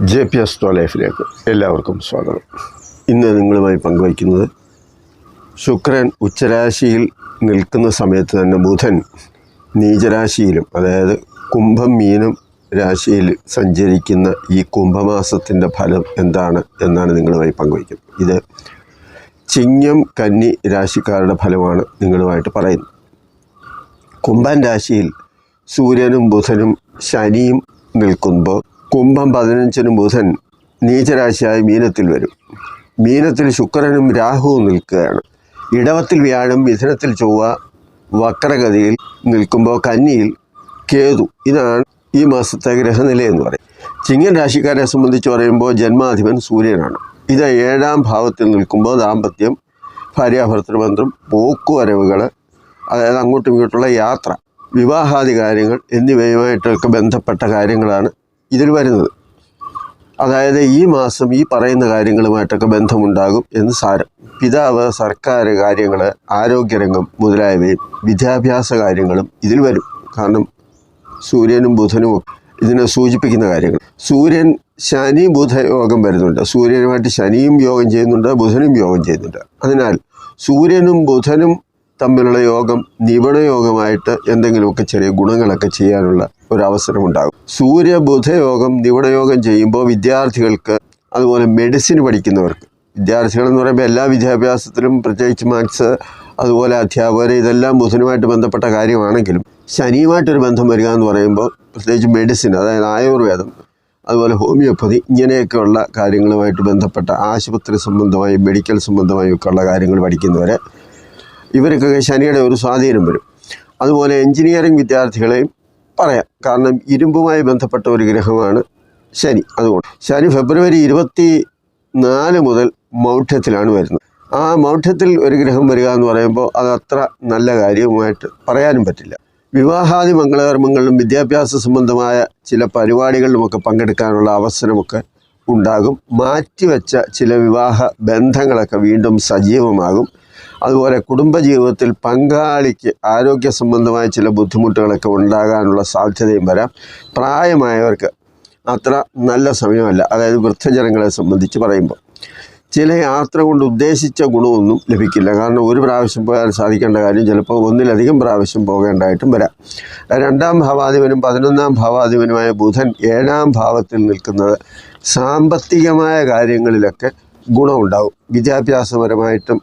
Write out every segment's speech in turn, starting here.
J P S to ലൈഫിലേക്ക് എല്ലാവർക്കും സ്വാഗതം. ഇന്ന് നിങ്ങളുമായി പങ്കുവയ്ക്കുന്നത് ശുക്രൻ ഉച്ചരാശിയിൽ നിൽക്കുന്ന സമയത്ത് തന്നെ ബുധൻ നീചരാശിയിലും അതായത് കുംഭം മീനം രാശിയിൽ സഞ്ചരിക്കുന്ന ഈ കുംഭമാസത്തിന്റെ ഫലം എന്താണ് എന്നാണ് നിങ്ങളുമായി പങ്കുവയ്ക്കുന്നത്. ഇത് ചിങ്ങം കന്നി രാശിക്കാരുടെ ഫലമാണ് നിങ്ങളുമായിട്ട് പറയുന്നത്. കുംഭൻ രാശിയിൽ സൂര്യനും ബുധനും ശനിയും നിൽക്കുമ്പോൾ കുംഭം പതിനഞ്ചിന് ബുധൻ നീചരാശിയായി മീനത്തിൽ വരും. മീനത്തിൽ ശുക്രനും രാഹുവും നിൽക്കുകയാണ്. ഇടവത്തിൽ വ്യാഴം മിഥുനത്തിൽ ചൊവ്വ വക്രഗതിയിൽ നിൽക്കുമ്പോൾ കന്നിയിൽ കേതു. ഇതാണ് ഈ മാസത്തെ ഗ്രഹനില എന്ന് പറയും. ചിങ്ങൻ രാശിക്കാരെ സംബന്ധിച്ച് പറയുമ്പോൾ ജന്മാധിപൻ സൂര്യനാണ്. ഇത് ഏഴാം ഭാവത്തിൽ നിൽക്കുമ്പോൾ ദാമ്പത്യം ഭാര്യാഭർത്തൃബന്ധം പോക്കുവരവുകൾ അതായത് അങ്ങോട്ടും ഇങ്ങോട്ടുള്ള യാത്ര വിവാഹാദി കാര്യങ്ങൾ എന്നിവയുമായിട്ടൊക്കെ ബന്ധപ്പെട്ട കാര്യങ്ങളാണ് ഇതിൽ വരുന്നത്. അതായത് ഈ മാസം ഈ പറയുന്ന കാര്യങ്ങളുമായിട്ടൊക്കെ ബന്ധമുണ്ടാകും എന്ന് സാരം പിതാവ് സർക്കാർ കാര്യങ്ങൾ ആരോഗ്യരംഗം മുതലായവയും വിദ്യാഭ്യാസ കാര്യങ്ങളും ഇതിൽ വരും. കാരണം സൂര്യനും ബുധനും ഇതിനെ സൂചിപ്പിക്കുന്ന കാര്യങ്ങൾ. സൂര്യൻ ശനി ബുധ യോഗം വരുന്നുണ്ട്. സൂര്യനുമായിട്ട് ശനിയും യോഗം ചെയ്യുന്നുണ്ട് ബുധനും യോഗം ചെയ്യുന്നുണ്ട്. അതിനാൽ സൂര്യനും ബുധനും തമ്മിലുള്ള യോഗം നിവണയോഗമായിട്ട് എന്തെങ്കിലുമൊക്കെ ചെറിയ ഗുണങ്ങളൊക്കെ ചെയ്യാനുള്ള ഒരു അവസരം ഉണ്ടാകും സൂര്യ ബുധ യോഗം നിവണയോഗം ചെയ്യുമ്പോൾ വിദ്യാർത്ഥികൾക്ക് അതുപോലെ മെഡിസിൻ പഠിക്കുന്നവർക്ക് വിദ്യാർത്ഥികൾ എന്ന് പറയുമ്പോൾ എല്ലാ വിദ്യാഭ്യാസത്തിലും പ്രത്യേകിച്ച് മാത്സ് അതുപോലെ അധ്യാപകർ ഇതെല്ലാം ബുധനുമായിട്ട് ബന്ധപ്പെട്ട കാര്യമാണെങ്കിലും ശനിയുമായിട്ടൊരു ബന്ധം വരിക എന്ന് പറയുമ്പോൾ പ്രത്യേകിച്ച് മെഡിസിൻ അതായത് ആയുർവേദം അതുപോലെ ഹോമിയോപ്പതി ഇങ്ങനെയൊക്കെയുള്ള കാര്യങ്ങളുമായിട്ട് ബന്ധപ്പെട്ട ആശുപത്രി സംബന്ധമായും മെഡിക്കൽ സംബന്ധമായും ഒക്കെ ഉള്ള കാര്യങ്ങൾ പഠിക്കുന്നവരെ ഇവർക്കൊക്കെ ശനിയുടെ ഒരു സ്വാധീനം വരും. അതുപോലെ എഞ്ചിനീയറിംഗ് വിദ്യാർത്ഥികളെയും പറയാം. കാരണം ഇരുമ്പുമായി ബന്ധപ്പെട്ട ഒരു ഗ്രഹമാണ് ശനി. അതുകൊണ്ട് ശനി ഫെബ്രുവരി ഇരുപത്തി നാല് മുതൽ മൗഢ്യത്തിലാണ് വരുന്നത്. ആ മൗഢ്യത്തിൽ ഒരു ഗ്രഹം വരിക എന്ന് പറയുമ്പോൾ അത് അത്ര നല്ല കാര്യവുമായിട്ട് പറയാനും പറ്റില്ല. വിവാഹാദി മംഗളകർമ്മങ്ങളിലും വിദ്യാഭ്യാസ സംബന്ധമായ ചില പരിപാടികളിലുമൊക്കെ പങ്കെടുക്കാനുള്ള അവസരമൊക്കെ ഉണ്ടാകും. മാറ്റിവെച്ച ചില വിവാഹ ബന്ധങ്ങളൊക്കെ വീണ്ടും സജീവമാകും. അതുപോലെ കുടുംബജീവിതത്തിൽ പങ്കാളിക്ക് ആരോഗ്യ സംബന്ധമായ ചില ബുദ്ധിമുട്ടുകളൊക്കെ ഉണ്ടാകാനുള്ള സാധ്യതയും വരാം. പ്രായമായവർക്ക് അത്ര നല്ല സമയമല്ല. അതായത് വൃദ്ധജനങ്ങളെ സംബന്ധിച്ച് പറയുമ്പോൾ ചില യാത്ര കൊണ്ട് ഉദ്ദേശിച്ച ഗുണമൊന്നും ലഭിക്കില്ല. കാരണം ഒരു പ്രാവശ്യം പോയാൽ സാധിക്കേണ്ട കാര്യം ചിലപ്പോൾ ഒന്നിലധികം പ്രാവശ്യം പോകേണ്ടതായിട്ടും വരാം. രണ്ടാം ഭാവാധിപനും പതിനൊന്നാം ഭാവാധിപനുമായ ബുധൻ ഏഴാം ഭാവത്തിൽ നിൽക്കുന്നത് സാമ്പത്തികമായ കാര്യങ്ങളിലൊക്കെ ഗുണമുണ്ടാവും. വിദ്യാഭ്യാസപരമായിട്ടും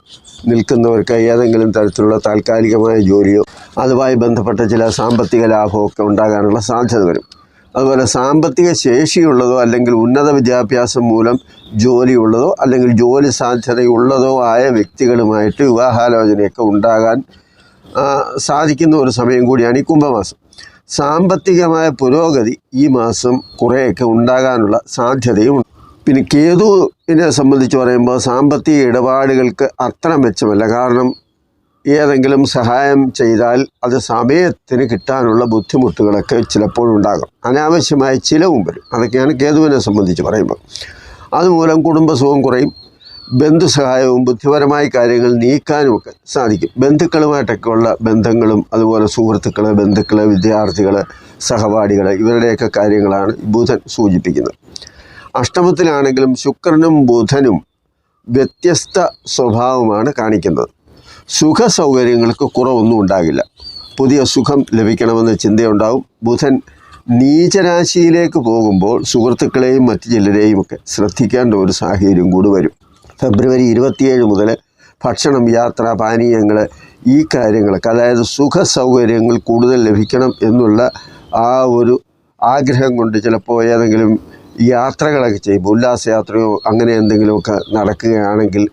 നിൽക്കുന്നവർക്ക് ഏതെങ്കിലും തരത്തിലുള്ള താൽക്കാലികമായ ജോലിയോ അതുമായി ബന്ധപ്പെട്ട ചില സാമ്പത്തിക ലാഭമോ ഒക്കെ ഉണ്ടാകാനുള്ള സാധ്യത വരും. അതുപോലെ സാമ്പത്തിക ശേഷിയുള്ളതോ അല്ലെങ്കിൽ ഉന്നത വിദ്യാഭ്യാസം മൂലം ജോലിയുള്ളതോ അല്ലെങ്കിൽ ജോലി സാധ്യതയുള്ളതോ ആയ വ്യക്തികളുമായിട്ട് വിവാഹാലോചനയൊക്കെ ഉണ്ടാകാൻ സാധിക്കുന്ന ഒരു സമയം കൂടിയാണ് ഈ കുംഭമാസം. സാമ്പത്തികമായ പുരോഗതി ഈ മാസം കുറേയൊക്കെ ഉണ്ടാകാനുള്ള സാധ്യതയും പിന്നെ പിന്നെ കേതുവിനെ സംബന്ധിച്ച് പറയുമ്പോൾ സാമ്പത്തിക ഇടപാടുകൾക്ക് അത്ര മെച്ചമല്ല. കാരണം ഏതെങ്കിലും സഹായം ചെയ്താൽ അത് സമയത്തിന് കിട്ടാനുള്ള ബുദ്ധിമുട്ടുകളൊക്കെ ചിലപ്പോഴുണ്ടാകും. അനാവശ്യമായ ചിലവും വരും. അതൊക്കെയാണ് കേതുവിനെ സംബന്ധിച്ച് പറയുമ്പോൾ. അതുമൂലം കുടുംബസുഖം കുറയും. ബന്ധുസഹായവും ബുദ്ധിപരമായ കാര്യങ്ങൾ നീക്കാനുമൊക്കെ സാധിക്കും. ബന്ധുക്കളുമായിട്ടൊക്കെ ഉള്ള ബന്ധങ്ങളും അതുപോലെ സുഹൃത്തുക്കൾ ബന്ധുക്കൾ വിദ്യാർത്ഥികൾ സഹപാഠികൾ ഇവരുടെയൊക്കെ കാര്യങ്ങളാണ് ബുധൻ സൂചിപ്പിക്കുന്നത്. അഷ്ടമത്തിലാണെങ്കിലും ശുക്രനും ബുധനും വ്യത്യസ്ത സ്വഭാവമാണ് കാണിക്കുന്നത്. സുഖ സൗകര്യങ്ങൾക്ക് കുറവൊന്നും ഉണ്ടാകില്ല. പുതിയ സുഖം ലഭിക്കണമെന്ന ചിന്തയുണ്ടാവും. ബുധൻ നീചരാശിയിലേക്ക് പോകുമ്പോൾ സുഹൃത്തുക്കളെയും മറ്റ് ചിലരെയും ഒക്കെ ശ്രദ്ധിക്കേണ്ട ഒരു സാഹചര്യം കൂടി വരും. ഫെബ്രുവരി ഇരുപത്തിയേഴ് മുതൽ ഭക്ഷണം യാത്ര പാനീയങ്ങൾ ഈ കാര്യങ്ങളൊക്കെ അതായത് സുഖ സൗകര്യങ്ങൾ കൂടുതൽ ലഭിക്കണം എന്നുള്ള ആ ഒരു ആഗ്രഹം കൊണ്ട് ചിലപ്പോൾ ഏതെങ്കിലും യാത്രകളൊക്കെ ചെയ്യുമ്പോൾ ഉല്ലാസയാത്രയോ അങ്ങനെ എന്തെങ്കിലുമൊക്കെ നടക്കുകയാണെങ്കിൽ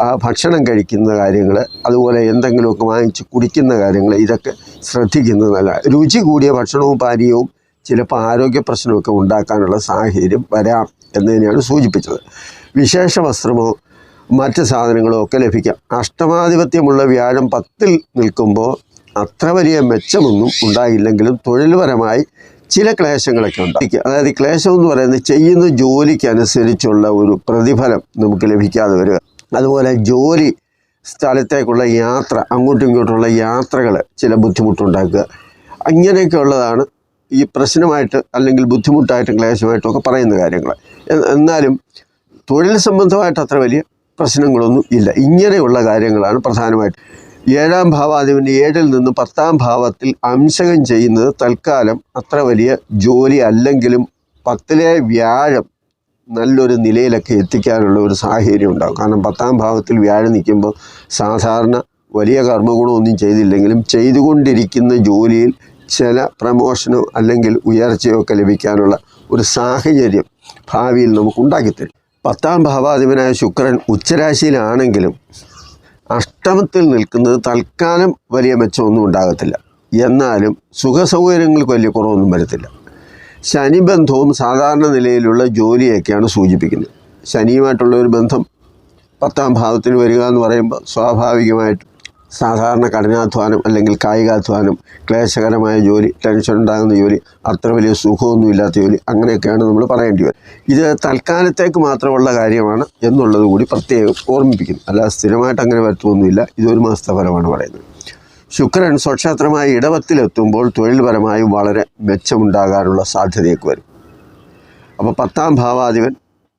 ആ ഭക്ഷണം കഴിക്കുന്ന കാര്യങ്ങൾ അതുപോലെ എന്തെങ്കിലുമൊക്കെ വാങ്ങിച്ച് കുടിക്കുന്ന കാര്യങ്ങൾ ഇതൊക്കെ ശ്രദ്ധിക്കുന്നത് നല്ല രുചി കൂടിയ ഭക്ഷണവും പാനീയവും ചിലപ്പോൾ ആരോഗ്യ പ്രശ്നമൊക്കെ ഉണ്ടാക്കാനുള്ള സാഹചര്യം വരാം എന്ന് തന്നെയാണ് സൂചിപ്പിച്ചത്. വിശേഷ വസ്ത്രമോ മറ്റ് സാധനങ്ങളോ ഒക്കെ ലഭിക്കാം. അഷ്ടമാധിപത്യമുള്ള വ്യാഴം പത്തിൽ നിൽക്കുമ്പോൾ അത്ര വലിയ മെച്ചമൊന്നും ഉണ്ടായില്ലെങ്കിലും തൊഴിൽപരമായി ചില ക്ലേശങ്ങളൊക്കെ ഉണ്ടായിരിക്കും അതായത് ക്ലേശം എന്ന് പറയുന്നത് ചെയ്യുന്ന ജോലിക്ക് അനുസരിച്ചുള്ള ഒരു പ്രതിഫലം നമുക്ക് ലഭിക്കാതെ വരിക. അതുപോലെ ജോലി സ്ഥലത്തേക്കുള്ള യാത്ര അങ്ങോട്ടും ഇങ്ങോട്ടുള്ള യാത്രകൾ ചില ബുദ്ധിമുട്ടുണ്ടാക്കുക. അങ്ങനെയൊക്കെ ഉള്ളതാണ് ഈ പ്രശ്നമായിട്ട് അല്ലെങ്കിൽ ബുദ്ധിമുട്ടായിട്ടും ക്ലേശമായിട്ടും ഒക്കെ പറയുന്ന കാര്യങ്ങൾ. എന്നാലും തൊഴിൽ സംബന്ധമായിട്ട് അത്ര വലിയ പ്രശ്നങ്ങളൊന്നും ഇല്ല. ഇങ്ങനെയുള്ള കാര്യങ്ങളാണ് പ്രധാനമായിട്ട് ഏഴാം ഭാവാധിപന്റെ ഏഴിൽ നിന്ന് പത്താം ഭാവത്തിൽ അംശകം ചെയ്യുന്നത് തൽക്കാലം അത്ര വലിയ ജോലി അല്ലെങ്കിലും പത്തിലെ വ്യാഴം നല്ലൊരു നിലയിലൊക്കെ എത്തിക്കാനുള്ള ഒരു സാഹചര്യം ഉണ്ടാകും. കാരണം പത്താം ഭാവത്തിൽ വ്യാഴം നിൽക്കുമ്പോൾ സാധാരണ വലിയ കർമ്മഗുണമൊന്നും ചെയ്തില്ലെങ്കിലും ചെയ്തുകൊണ്ടിരിക്കുന്ന ജോലിയിൽ ചില പ്രമോഷനോ അല്ലെങ്കിൽ ഉയർച്ചയോ ഒക്കെ ലഭിക്കാനുള്ള ഒരു സാഹചര്യം ഭാവിയിൽ നമുക്ക് ഉണ്ടാക്കിത്തരും. പത്താം ഭാവാധിപനായ ശുക്രൻ ഉച്ചരാശിയിലാണെങ്കിലും അഷ്ടമത്തിൽ നിൽക്കുന്നത് തൽക്കാലം വലിയ മെച്ചമൊന്നും ഉണ്ടാകത്തില്ല. എന്നാലും സുഖസൗകര്യങ്ങൾക്ക് വലിയ കുറവൊന്നും വരത്തില്ല. ശനിബന്ധവും സാധാരണ നിലയിലുള്ള ജോലിയൊക്കെയാണ് സൂചിപ്പിക്കുന്നത്. ശനിയുമായിട്ടുള്ള ഒരു ബന്ധം പത്താം ഭാവത്തിൽ വരിക എന്ന് പറയുമ്പോൾ സ്വാഭാവികമായിട്ടും സാധാരണ കഠിനാധ്വാനം അല്ലെങ്കിൽ കായികാധ്വാനം ക്ലേശകരമായ ജോലി ടെൻഷൻ ഉണ്ടാകുന്ന ജോലി അത്ര വലിയ സുഖമൊന്നും ഇല്ലാത്ത ജോലി അങ്ങനെയൊക്കെയാണ് നമ്മൾ പറയേണ്ടി വരും ഇത് തൽക്കാലത്തേക്ക് മാത്രമുള്ള കാര്യമാണ് എന്നുള്ളത് കൂടി പ്രത്യേകം ഓർമ്മിപ്പിക്കുന്നു. അല്ലാതെ സ്ഥിരമായിട്ട് അങ്ങനെ വരുത്തുമൊന്നുമില്ല ഇതൊരു മാസത്തെ ഫലമാണ് പറയുന്നത്. ശുക്രൻ സ്വക്ഷേത്രമായ ഇടവത്തിലെത്തുമ്പോൾ തൊഴിൽപരമായും വളരെ മെച്ചമുണ്ടാകാനുള്ള സാധ്യതയൊക്കെ വരും. അപ്പോൾ പത്താം ഭാവാധിപൻ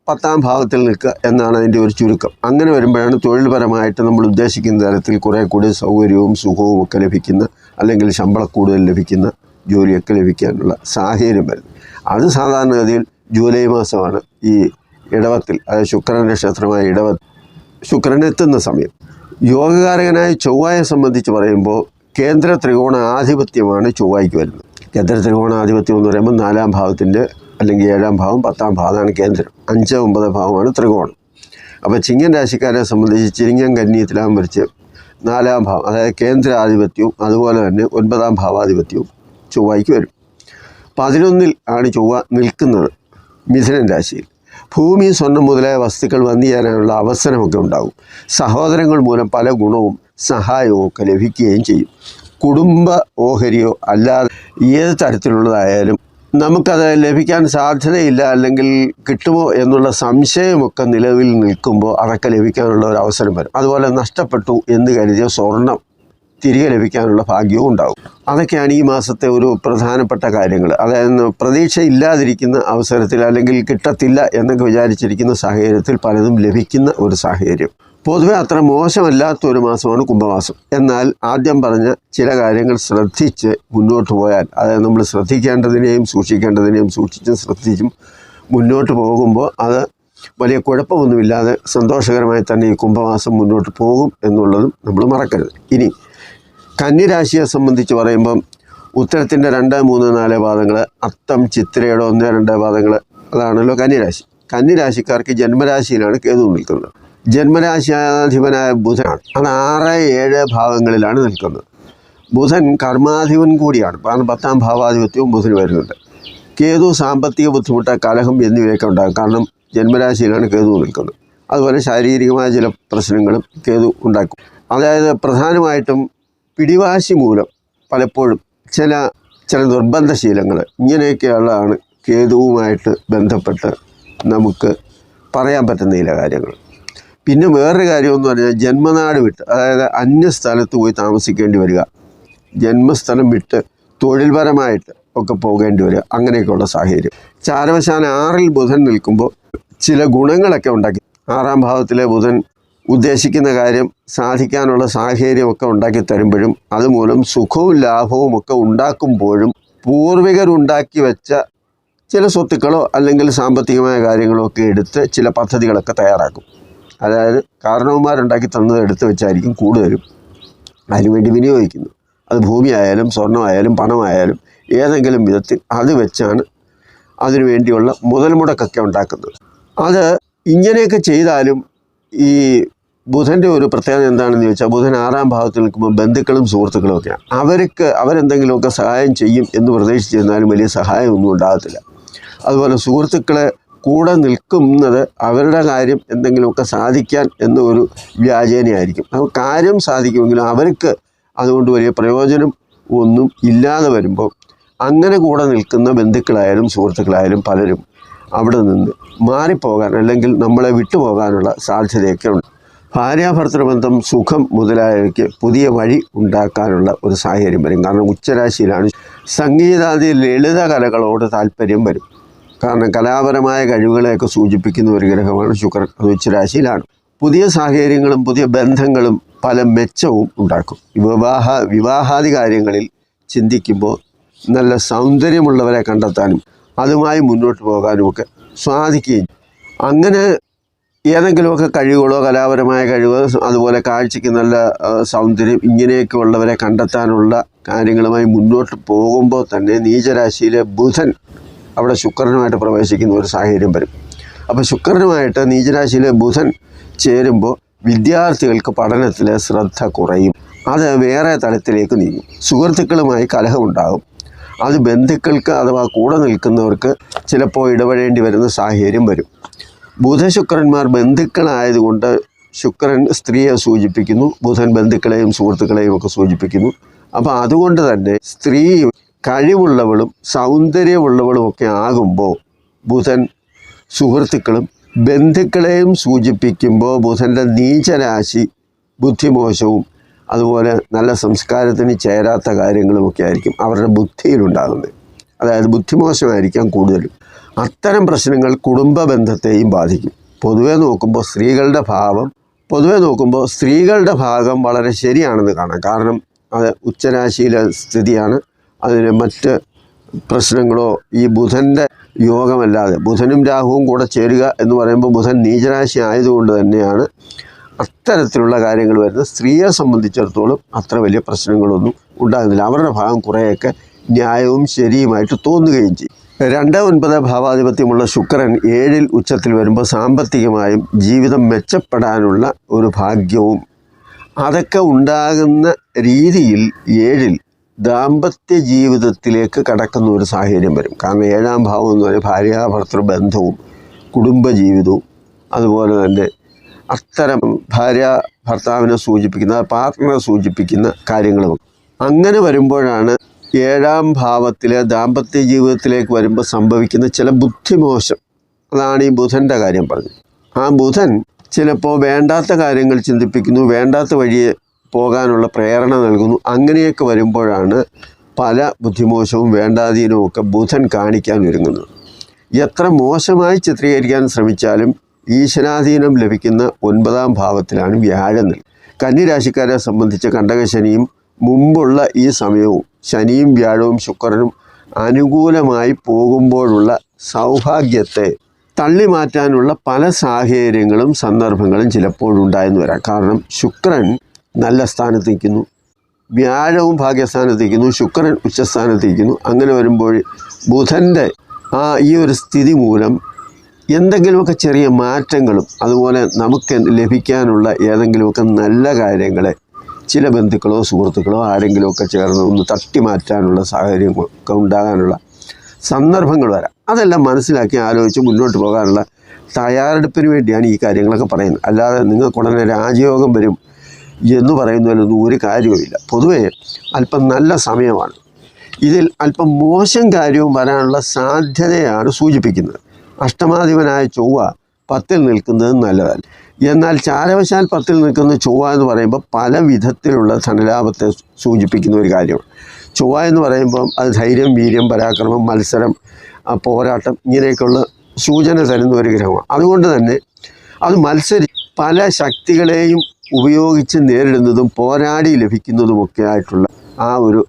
പത്താം ഭാവത്തിൽ നിൽക്കുക എന്നാണ് അതിന്റെ ഒരു ചുരുക്കം. അങ്ങനെ വരുമ്പോഴാണ് തൊഴിൽപരമായിട്ട് നമ്മൾ ഉദ്ദേശിക്കുന്ന തരത്തിൽ കുറേ കൂടി സൗകര്യവും സുഖവും ഒക്കെ ലഭിക്കുന്ന അല്ലെങ്കിൽ ശമ്പളം കൂടുതൽ ലഭിക്കുന്ന ജോലിയൊക്കെ ലഭിക്കാനുള്ള സാഹചര്യം വരുന്നത്. അത് സാധാരണഗതിയിൽ ജൂലൈ മാസമാണ് ഈ ഇടവത്തിൽ അതായത് ശുക്രന്റെ ക്ഷേത്രമായ ഇടവ ശുക്രൻ എത്തുന്ന സമയം. യോഗകാരകനായ ചൊവ്വയെ സംബന്ധിച്ച് പറയുമ്പോൾ കേന്ദ്ര ത്രികോണ ആധിപത്യമാണ് ചൊവ്വയ്ക്ക് വരുന്നത്. കേന്ദ്ര ത്രികോണ ആധിപത്യം എന്ന് പറയുമ്പോൾ നാലാം ഭാവത്തിന്റെ അല്ലെങ്കിൽ ഏഴാം ഭാവം പത്താം ഭാവം അതാണ് കേന്ദ്രം. അഞ്ച് ഒമ്പത് ഭാവമാണ് ത്രികോണം. അപ്പോൾ ചിങ്ങൻ രാശിക്കാരെ സംബന്ധിച്ച് ചിരിങ്ങൻ കന്യത്തിലാൻ വരച്ച് നാലാം ഭാവം അതായത് കേന്ദ്ര ആധിപത്യവും അതുപോലെ തന്നെ ഒൻപതാം ഭാവാധിപത്യവും ചൊവ്വായിക്ക് വരും. പതിനൊന്നിൽ ആണ് ചൊവ്വ നിൽക്കുന്നത് മിഥുനൻ രാശിയിൽ. ഭൂമി സ്വർണം മുതലായ വസ്തുക്കൾ വന്നു ചേരാനുള്ള അവസരമൊക്കെ ഉണ്ടാകും. സഹോദരങ്ങൾ മൂലം പല ഗുണവും സഹായവും ഒക്കെ ലഭിക്കുകയും ചെയ്യും. കുടുംബ ഓഹരിയോ അല്ലാതെ ഏത് തരത്തിലുള്ളതായാലും നമുക്കത് ലഭിക്കാൻ സാധ്യതയില്ല അല്ലെങ്കിൽ കിട്ടുമോ എന്നുള്ള സംശയമൊക്കെ നിലവിൽ നിൽക്കുമ്പോൾ അതൊക്കെ ലഭിക്കാനുള്ള ഒരു അവസരം വരും. അതുപോലെ നഷ്ടപ്പെട്ടു എന്ന് കരുതിയ സ്വർണം തിരികെ ലഭിക്കാനുള്ള ഭാഗ്യവും ഉണ്ടാകും. അതൊക്കെയാണ് ഈ മാസത്തെ ഒരു പ്രധാനപ്പെട്ട കാര്യങ്ങൾ. അതായത് പ്രതീക്ഷ ഇല്ലാതിരിക്കുന്ന അവസരത്തിൽ അല്ലെങ്കിൽ കിട്ടത്തില്ല എന്നൊക്കെ വിചാരിച്ചിരിക്കുന്ന സാഹചര്യത്തിൽ പലതും ലഭിക്കുന്ന ഒരു സാഹചര്യം. പൊതുവെ അത്ര മോശമല്ലാത്ത ഒരു മാസമാണ് കുംഭമാസം. എന്നാൽ ആദ്യം പറഞ്ഞ ചില കാര്യങ്ങൾ ശ്രദ്ധിച്ച് മുന്നോട്ട് പോയാൽ അതായത് നമ്മൾ ശ്രദ്ധിക്കേണ്ടതിനെയും സൂക്ഷിക്കേണ്ടതിനെയും സൂക്ഷിച്ചും ശ്രദ്ധിച്ചും മുന്നോട്ട് പോകുമ്പോൾ അത് വലിയ കുഴപ്പമൊന്നുമില്ലാതെ സന്തോഷകരമായി തന്നെ ഈ കുംഭമാസം മുന്നോട്ട് പോകും എന്നുള്ളതും നമ്മൾ മറക്കരുത്. ഇനി കന്നിരാശിയെ സംബന്ധിച്ച് പറയുമ്പം ഉത്തരത്തിന്റെ രണ്ട് മൂന്ന് നാല് പാദങ്ങൾ അത്തം ചിത്രയുടെ ഒന്ന് രണ്ട് പാദങ്ങൾ അതാണല്ലോ കന്നിരാശി. കന്നിരാശിക്കാർക്ക് ജന്മരാശിയിലാണ് കേതു നിൽക്കുന്നത്. ജന്മരാശിയാധിപനായ ബുധനാണ്. അത് ആറ് ഏഴ് ഭാവങ്ങളിലാണ് നിൽക്കുന്നത്. ബുധൻ കർമാധിപൻ കൂടിയാണ്. കാരണം പത്താം ഭാവാധിപത്യവും ബുധന് വരുന്നുണ്ട്. കേതു സാമ്പത്തിക ബുദ്ധിമുട്ട് കലഹം എന്നിവയൊക്കെ ഉണ്ടാകും. കാരണം ജന്മരാശിയിലാണ് കേതു നിൽക്കുന്നത്. അതുപോലെ ശാരീരികമായ ചില പ്രശ്നങ്ങളും കേതു ഉണ്ടാക്കും. അതായത് പ്രധാനമായിട്ടും പിടിവാശി മൂലം പലപ്പോഴും ചില ചില നിർബന്ധശീലങ്ങൾ ഇങ്ങനെയൊക്കെയുള്ളതാണ് കേതുവുമായിട്ട് ബന്ധപ്പെട്ട് നമുക്ക് പറയാൻ പറ്റുന്ന ചില കാര്യങ്ങൾ. പിന്നെ വേറൊരു കാര്യമെന്ന് പറഞ്ഞാൽ ജന്മനാട് വിട്ട് അതായത് അന്യ സ്ഥലത്ത് പോയി താമസിക്കേണ്ടി വരിക. ജന്മസ്ഥലം വിട്ട് തൊഴിൽപരമായിട്ട് ഒക്കെ പോകേണ്ടി വരിക. അങ്ങനെയൊക്കെയുള്ള സാഹചര്യം. ചാരവശാന ആറിൽ ബുധൻ നിൽക്കുമ്പോൾ ചില ഗുണങ്ങളൊക്കെ ഉണ്ടാക്കി ആറാം ഭാവത്തിലെ ബുധൻ ഉദ്ദേശിക്കുന്ന കാര്യം സാധിക്കാനുള്ള സാഹചര്യമൊക്കെ ഉണ്ടാക്കി തരുമ്പോഴും അതുമൂലം സുഖവും ലാഭവും ഒക്കെ ഉണ്ടാക്കുമ്പോഴും പൂർവികരുണ്ടാക്കി വെച്ച ചില സ്വത്തുക്കളോ അല്ലെങ്കിൽ സാമ്പത്തികമായ കാര്യങ്ങളോ ഒക്കെ എടുത്ത് ചില പദ്ധതികളൊക്കെ തയ്യാറാക്കും. അതായത് കാരണവന്മാരുണ്ടാക്കി തന്നത് എടുത്തു വെച്ചായിരിക്കും കൂടുതലും. അതിനുവേണ്ടി വിനിയോഗിക്കുന്നു. അത് ഭൂമിയായാലും സ്വർണമായാലും പണമായാലും ഏതെങ്കിലും വിധത്തിൽ അത് വെച്ചാണ് അതിനു വേണ്ടിയുള്ള മുതൽ മുടക്കൊക്കെ ഉണ്ടാക്കുന്നത്. അത് ഇങ്ങനെയൊക്കെ ചെയ്താലും ഈ ബുധന്റെ ഒരു പ്രത്യേകത എന്താണെന്ന് ചോദിച്ചാൽ ബുധൻ ആറാം ഭാവത്തിൽ നിൽക്കുമ്പോൾ ബന്ധുക്കളും സുഹൃത്തുക്കളും ഒക്കെയാണ്. അവർക്ക് അവരെന്തെങ്കിലുമൊക്കെ സഹായം ചെയ്യും എന്ന് പ്രതീക്ഷിച്ചിരുന്നാലും വലിയ സഹായമൊന്നും ഉണ്ടാകത്തില്ല. അതുപോലെ സുഹൃത്തുക്കളെ കൂടെ നിൽക്കുന്നത് അവരുടെ കാര്യം എന്തെങ്കിലുമൊക്കെ സാധിക്കാൻ എന്ന ഒരു വ്യാജേനയായിരിക്കും. അപ്പോൾ കാര്യം സാധിക്കുമെങ്കിലും അവർക്ക് അതുകൊണ്ട് വലിയ പ്രയോജനം ഒന്നും ഇല്ലാതെ വരുമ്പോൾ അങ്ങനെ കൂടെ നിൽക്കുന്ന ബന്ധുക്കളായാലും സുഹൃത്തുക്കളായാലും പലരും അവിടെ നിന്ന് മാറിപ്പോകാൻ അല്ലെങ്കിൽ നമ്മളെ വിട്ടുപോകാനുള്ള സാധ്യതയൊക്കെ ഉണ്ട്. ഭാര്യാഭർത്തൃ ബന്ധം സുഖം മുതലായവയ്ക്ക് പുതിയ വഴി ഉണ്ടാക്കാനുള്ള ഒരു സാഹചര്യം വരും. കാരണം ഉച്ചരാശിയിലാണ് സംഗീതാദി ലളിത കലകളോട് താല്പര്യം വരും. കാരണം കലാപരമായ കഴിവുകളെയൊക്കെ സൂചിപ്പിക്കുന്ന ഒരു ഗ്രഹമാണ് ശുക്രൻ അത് ഉച്ചരാശിയിലാണ് പുതിയ സാഹചര്യങ്ങളും പുതിയ ബന്ധങ്ങളും പല മെച്ചവും ഉണ്ടാക്കും വിവാഹ വിവാഹാദി കാര്യങ്ങളിൽ ചിന്തിക്കുമ്പോൾ നല്ല സൗന്ദര്യമുള്ളവരെ കണ്ടെത്താനും അതുമായി മുന്നോട്ട് പോകാനുമൊക്കെ സാധിക്കുകയും ചെയ്യും. അങ്ങനെ ഏതെങ്കിലുമൊക്കെ കഴിവുകളോ കലാപരമായ കഴിവോ അതുപോലെ കാഴ്ചയ്ക്ക് നല്ല സൗന്ദര്യം ഇങ്ങനെയൊക്കെ ഉള്ളവരെ കണ്ടെത്താനുള്ള കാര്യങ്ങളുമായി മുന്നോട്ട് പോകുമ്പോൾ തന്നെ നീചരാശിയിലെ ബുധൻ അവിടെ ശുക്രനുമായിട്ട് പ്രവേശിക്കുന്ന ഒരു സാഹചര്യം വരും. അപ്പോൾ ശുക്രനുമായിട്ട് നീചരാശിയിലെ ബുധൻ ചേരുമ്പോൾ വിദ്യാർത്ഥികൾക്ക് പഠനത്തിൽ ശ്രദ്ധ കുറയും. അത് വേറെ തലത്തിലേക്ക് നീങ്ങും. സുഹൃത്തുക്കളുമായി കലഹമുണ്ടാകും. അത് ബന്ധുക്കൾക്ക് അഥവാ കൂടെ നിൽക്കുന്നവർക്ക് ചിലപ്പോൾ ഇടപെടേണ്ടി വരുന്ന സാഹചര്യം വരും. ബുധശുക്രന്മാർ ബന്ധുക്കളായതുകൊണ്ട് ശുക്രൻ സ്ത്രീയെ സൂചിപ്പിക്കുന്നു ബുധൻ ബന്ധുക്കളെയും സുഹൃത്തുക്കളെയും ഒക്കെ സൂചിപ്പിക്കുന്നു. അപ്പോൾ അതുകൊണ്ട് തന്നെ സ്ത്രീ കഴിവുള്ളവളും സൗന്ദര്യമുള്ളവളും ഒക്കെ ആകുമ്പോൾ ബുധൻ സുഹൃത്തുക്കളും ബന്ധുക്കളെയും സൂചിപ്പിക്കുമ്പോൾ ബുധന്റെ നീചരാശി ബുദ്ധിമോശവും അതുപോലെ നല്ല സംസ്കാരത്തിന് ചേരാത്ത കാര്യങ്ങളുമൊക്കെ ആയിരിക്കും അവരുടെ ബുദ്ധിയിലുണ്ടാകുന്നത് അതായത് ബുദ്ധിമോശമായിരിക്കാം കൂടുതലും. അത്തരം പ്രശ്നങ്ങൾ കുടുംബ ബന്ധത്തെയും ബാധിക്കും. പൊതുവെ നോക്കുമ്പോൾ സ്ത്രീകളുടെ ഭാവം പൊതുവെ നോക്കുമ്പോൾ സ്ത്രീകളുടെ ഭാഗം വളരെ ശരിയാണെന്ന് കാണാം. കാരണം അത് ഉച്ചരാശിയിലെ സ്ഥിതിയാണ്. അതിന് മറ്റ് പ്രശ്നങ്ങളോ ഈ ബുധന്റെ യോഗമല്ലാതെ ബുധനും രാഹുവും കൂടെ ചേരുക എന്ന് പറയുമ്പോൾ ബുധൻ നീചരാശി ആയതുകൊണ്ട് തന്നെയാണ് അത്തരത്തിലുള്ള കാര്യങ്ങൾ വരുന്നത്. സ്ത്രീയെ സംബന്ധിച്ചിടത്തോളം അത്ര വലിയ പ്രശ്നങ്ങളൊന്നും ഉണ്ടാകുന്നില്ല. അവരുടെ ഭാഗം കുറേയൊക്കെ ന്യായവും ശരിയുമായിട്ട് തോന്നുകയും ചെയ്യും. രണ്ട് ഒൻപത് ഭാവാധിപത്യമുള്ള ശുക്രൻ ഏഴിൽ ഉച്ചത്തിൽ വരുമ്പോൾ സാമ്പത്തികമായും ജീവിതം മെച്ചപ്പെടാനുള്ള ഒരു ഭാഗ്യവും അതൊക്കെ ഉണ്ടാകുന്ന രീതിയിൽ ഏഴിൽ ദാമ്പത്യ ജീവിതത്തിലേക്ക് കടക്കുന്ന ഒരു സാഹചര്യം വരും. കാരണം ഏഴാം ഭാവം എന്ന് പറയുന്നത് ഭാര്യാഭർത്തൃ ബന്ധവും കുടുംബജീവിതവും അതുപോലെ തന്നെ അത്തരം ഭാര്യ ഭർത്താവിനെ സൂചിപ്പിക്കുന്ന പാർട്ട്ണറെ സൂചിപ്പിക്കുന്ന കാര്യങ്ങളും അങ്ങനെ വരുമ്പോഴാണ് ഏഴാം ഭാവത്തിലെ ദാമ്പത്യ ജീവിതത്തിലേക്ക് വരുമ്പോൾ സംഭവിക്കുന്ന ചില ബുദ്ധിമോശം. അതാണ് ഈ ബുധന്റെ കാര്യം പറഞ്ഞത്. ആ ബുധൻ ചിലപ്പോൾ വേണ്ടാത്ത കാര്യങ്ങൾ ചിന്തിപ്പിക്കുന്നു വേണ്ടാത്ത വഴിയെ പോകാനുള്ള പ്രേരണ നൽകുന്നു. അങ്ങനെയൊക്കെ വരുമ്പോഴാണ് പല ബുദ്ധിമോശവും വേണ്ടാതീനവും ഒക്കെ ബുധൻ കാണിക്കാൻ ഒരുങ്ങുന്നത്. എത്ര മോശമായി ചിത്രീകരിക്കാൻ ശ്രമിച്ചാലും ഈശ്വരാധീനം ലഭിക്കുന്ന ഒൻപതാം ഭാവത്തിലാണ് വ്യാഴം നിൽക്കുന്നത് കന്നിരാശിക്കാരെ സംബന്ധിച്ച് കണ്ടകശനിയും മുമ്പുള്ള ഈ സമയവും ശനിയും വ്യാഴവും ശുക്രനും അനുകൂലമായി പോകുമ്പോഴുള്ള സൗഭാഗ്യത്തെ തള്ളി മാറ്റാനുള്ള പല സാഹചര്യങ്ങളും സന്ദർഭങ്ങളും ചിലപ്പോഴുണ്ടായെന്ന് വരാം. കാരണം ശുക്രൻ നല്ല സ്ഥാനത്ത് നിൽക്കുന്നു വ്യാഴവും ഭാഗ്യസ്ഥാനത്ത് നിൽക്കുന്നു ശുക്രൻ ഉച്ചസ്ഥാനത്ത് നിൽക്കുന്നു അങ്ങനെ വരുമ്പോൾ ബുധന്റെ ആ ഈ ഒരു സ്ഥിതി മൂലം എന്തെങ്കിലുമൊക്കെ ചെറിയ മാറ്റങ്ങളും അതുപോലെ നമുക്ക് ലഭിക്കാനുള്ള ഏതെങ്കിലുമൊക്കെ നല്ല കാര്യങ്ങളെ ചില ബന്ധുക്കളോ സുഹൃത്തുക്കളോ ആരെങ്കിലുമൊക്കെ ചേർന്ന് ഒന്ന് തട്ടി മാറ്റാനുള്ള സാഹചര്യങ്ങളൊക്കെ ഉണ്ടാകാനുള്ള സന്ദർഭങ്ങൾ വരാം. അതെല്ലാം മനസ്സിലാക്കി ആലോചിച്ച് മുന്നോട്ട് പോകാനുള്ള തയ്യാറെടുപ്പിന് വേണ്ടിയാണ് ഈ കാര്യങ്ങളൊക്കെ പറയുന്നത്. അല്ലാതെ നിങ്ങൾക്ക് ഉടനെ രാജയോഗം വരും. എന്ന് പറയുന്നതിലൊന്നും ഒരു കാര്യവുമില്ല. പൊതുവേ അല്പം നല്ല സമയമാണ്. ഇതിൽ അല്പം മോശം കാര്യവും വരാനുള്ള സാധ്യതയാണ് സൂചിപ്പിക്കുന്നത്. അഷ്ടമാധിപനായ ചൊവ്വ പത്തിൽ നിൽക്കുന്നത് നല്ലതല്ല എന്നാൽ ചാരവശാൽ പത്തിൽ നിൽക്കുന്ന ചൊവ്വ എന്ന് പറയുമ്പോൾ പല വിധത്തിലുള്ള ധനലാഭത്തെ സൂചിപ്പിക്കുന്ന ഒരു കാര്യമാണ്. ചൊവ്വ എന്ന് പറയുമ്പം അത് ധൈര്യം വീര്യം പരാക്രമം മത്സരം പോരാട്ടം ഇങ്ങനെയൊക്കെയുള്ള സൂചന തരുന്ന ഒരു ഗ്രഹമാണ്. അതുകൊണ്ട് തന്നെ അത് മത്സരി പല ശക്തികളെയും ഉപയോഗിച്ച് നേരിടുന്നതും പോരാടി ലഭിക്കുന്നതുമൊക്കെ ആയിട്ടുള്ള ആ ഒരു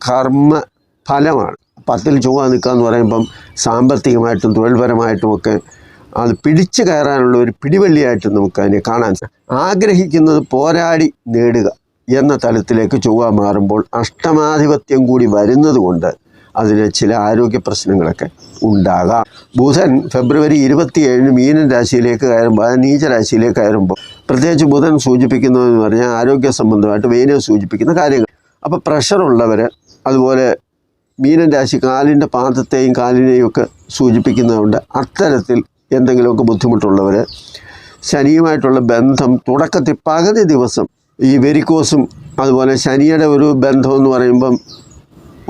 കർമ്മ ഫലമാണ് പത്തിൽ ചൊവ്വ നിൽക്കുക എന്ന് പറയുമ്പം സാമ്പത്തികമായിട്ടും തൊഴിൽപരമായിട്ടുമൊക്കെ അത് പിടിച്ചു കയറാനുള്ള ഒരു പിടിവള്ളിയായിട്ട് നമുക്ക് അതിനെ കാണാൻ ആഗ്രഹിക്കുന്നത് പോരാടി നേടുക എന്ന തലത്തിലേക്ക് ചൊവ്വ മാറുമ്പോൾ അഷ്ടമാധിപത്യം കൂടി വരുന്നത് കൊണ്ട് അതിന് ചില ആരോഗ്യ പ്രശ്നങ്ങളൊക്കെ ഉണ്ടാകാം. ബുധൻ ഫെബ്രുവരി ഇരുപത്തിയേഴിന് മീനൻ രാശിയിലേക്ക് കയറുമ്പോൾ അത് നീചരാശിയിലേക്ക് കയറുമ്പോൾ പ്രത്യേകിച്ച് ബുധൻ സൂചിപ്പിക്കുന്നതെന്ന് പറഞ്ഞാൽ ആരോഗ്യ സംബന്ധമായിട്ട് വെയിനെ സൂചിപ്പിക്കുന്ന കാര്യങ്ങൾ. അപ്പോൾ പ്രഷറുള്ളവർ അതുപോലെ മീനൻ രാശി കാലിന്റെ പാദത്തെയും കാലിനെയും ഒക്കെ സൂചിപ്പിക്കുന്നതുകൊണ്ട് അത്തരത്തിൽ എന്തെങ്കിലുമൊക്കെ ബുദ്ധിമുട്ടുള്ളവർ ശനിയുമായിട്ടുള്ള ബന്ധം തുടക്കത്തിൽ പകുതി ദിവസം ഈ വെരിക്കോസും അതുപോലെ ശനിയുടെ ഒരു ബന്ധം എന്ന് പറയുമ്പം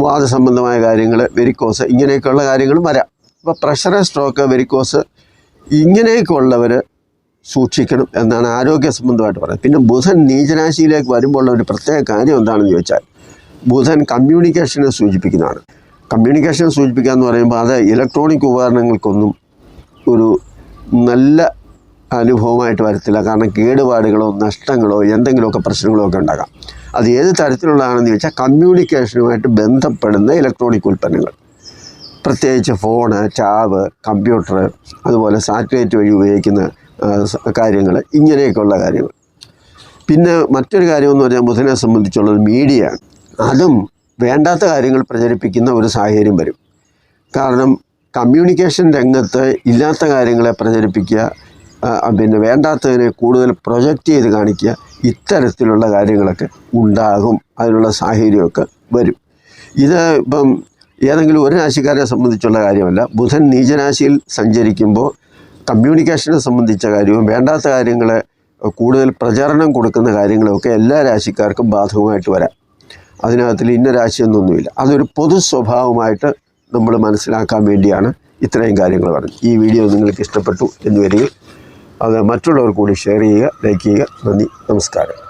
വാദസംബന്ധമായ കാര്യങ്ങൾ വെരിക്കോസ് ഇങ്ങനെയൊക്കെയുള്ള കാര്യങ്ങളും വരാം. അപ്പോൾ പ്രഷർ സ്ട്രോക്ക് വെരിക്കോസ് ഇങ്ങനെയൊക്കെ ഉള്ളവർ സൂക്ഷിക്കണം എന്നാണ് ആരോഗ്യ സംബന്ധമായിട്ട് പറയുന്നത്. പിന്നെ ബുധൻ നീചരാശിയിലേക്ക് വരുമ്പോൾ ഒരു പ്രത്യേക കാര്യം എന്താണെന്ന് ചോദിച്ചാൽ ബുധൻ കമ്മ്യൂണിക്കേഷനെ സൂചിപ്പിക്കുന്നതാണ്. കമ്മ്യൂണിക്കേഷൻ സൂചിപ്പിക്കുക എന്ന് പറയുമ്പോൾ അത് ഇലക്ട്രോണിക് ഉപകരണങ്ങൾക്കൊന്നും ഒരു നല്ല അനുഭവമായിട്ട് വരത്തില്ല. കാരണം കേടുപാടുകളോ നഷ്ടങ്ങളോ എന്തെങ്കിലുമൊക്കെ പ്രശ്നങ്ങളോ ഒക്കെ ഉണ്ടാകാം. അത് ഏത് തരത്തിലുള്ളതാണെന്ന് ചോദിച്ചാൽ കമ്മ്യൂണിക്കേഷനുമായിട്ട് ബന്ധപ്പെടുന്ന ഇലക്ട്രോണിക് ഉൽപ്പന്നങ്ങൾ. പ്രത്യേകിച്ച് ഫോണ് ടാബ് കമ്പ്യൂട്ടർ അതുപോലെ സാറ്റലൈറ്റ് വഴി ഉപയോഗിക്കുന്ന കാര്യങ്ങൾ ഇങ്ങനെയൊക്കെയുള്ള കാര്യങ്ങൾ. പിന്നെ മറ്റൊരു കാര്യമെന്ന് പറഞ്ഞാൽ ബുധനെ സംബന്ധിച്ചുള്ളത് മീഡിയ അതും വേണ്ടാത്ത കാര്യങ്ങൾ പ്രചരിപ്പിക്കുന്ന ഒരു സാഹചര്യം വരും. കാരണം കമ്മ്യൂണിക്കേഷൻ രംഗത്ത് ഇല്ലാത്ത കാര്യങ്ങളെ പ്രചരിപ്പിക്കുക പിന്നെ വേണ്ടാത്തതിനെ കൂടുതൽ പ്രൊജക്റ്റ് ചെയ്ത് കാണിക്കുക. ഇത്തരത്തിലുള്ള കാര്യങ്ങളൊക്കെ ഉണ്ടാകും. അതിനുള്ള സാഹചര്യമൊക്കെ വരും. ഇത് ഇപ്പം ഏതെങ്കിലും ഒരു രാശിക്കാരെ സംബന്ധിച്ചുള്ള കാര്യമല്ല. ബുധൻ നീചരാശിയിൽ സഞ്ചരിക്കുമ്പോൾ കമ്മ്യൂണിക്കേഷനെ സംബന്ധിച്ച കാര്യവും വേണ്ടാത്ത കാര്യങ്ങളെ കൂടുതൽ പ്രചരണം കൊടുക്കുന്ന കാര്യങ്ങളൊക്കെ എല്ലാ രാശിക്കാർക്കും ബാധകമായിട്ട് വരാം. അതിനകത്തിൽ ഇന്ന രാശിയൊന്നൊന്നുമില്ല. അതൊരു പൊതു സ്വഭാവമായിട്ട് നമ്മൾ മനസ്സിലാക്കാൻ വേണ്ടിയാണ് ഇത്രയും കാര്യങ്ങൾ പറഞ്ഞത്. ഈ വീഡിയോ നിങ്ങൾക്ക് ഇഷ്ടപ്പെട്ടു എന്ന് വരികയും അത് മറ്റുള്ളവർ കൂടി ഷെയർ ചെയ്യുക ലൈക്ക് ചെയ്യുക. നന്ദി. നമസ്കാരം.